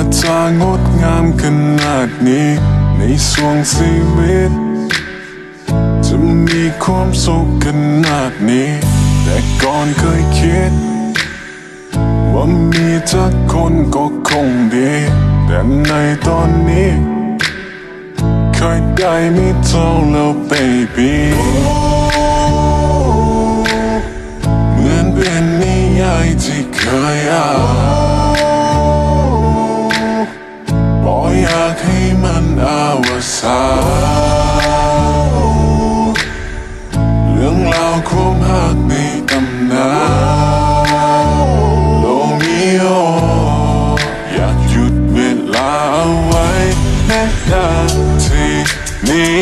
าจางดงามขนาดนี้ ในสวงชีวิต จะมีความสุขขนาดนี้ แต่ก่อนเคยคิด ว่ามีจักคนก็คงดี แต่ในตอนนี้ เคยได้มีเท่าแล้ว baby เหมือนเป็นนิยายที่เคยอ่าน สานเรื่องราวความหักในตำนานโลมิโออยากหยุดเวลาเอาไว้ในนาทีนี้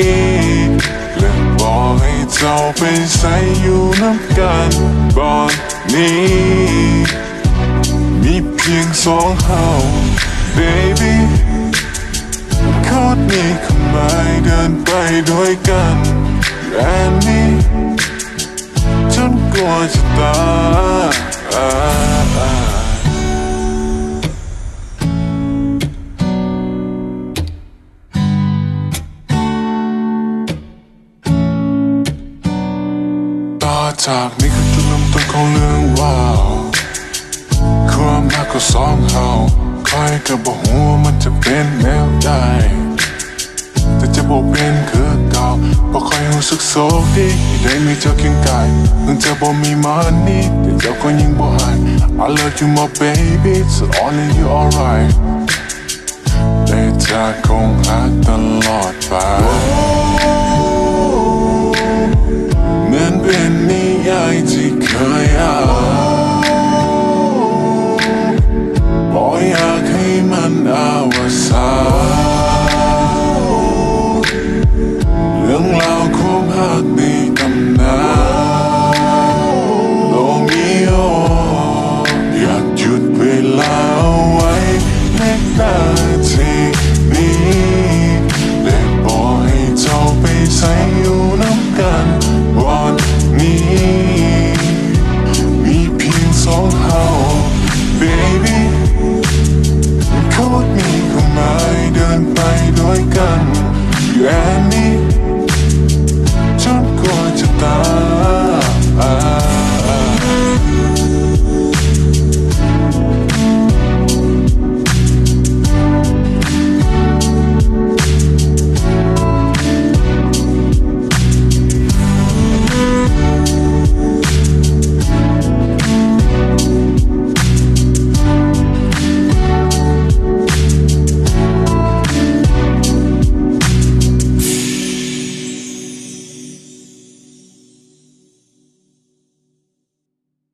และบอกให้เจ้าไปใส่อยู่น้ำกันบอนนี้ มีเพียงสองเฮา baby นไปด้วยกันแอนนี้จนกลัวจะตายต่อจากนี้คือจุดเริ่มต้นของเรื่องราวความรักก็สองเฮาคอยก็บอกหัวมันจะเป็นแนวใดแต่ จะบอกเป็นคือเก่าบอกคอยรู้สึกโศกดีที่ได้มีเจอเคียงกายถึงจะบอกมีมันนี่แต่เจ้าก็ยังบอกหาย I love you my baby so only you alright แต่จะคงหักตลอด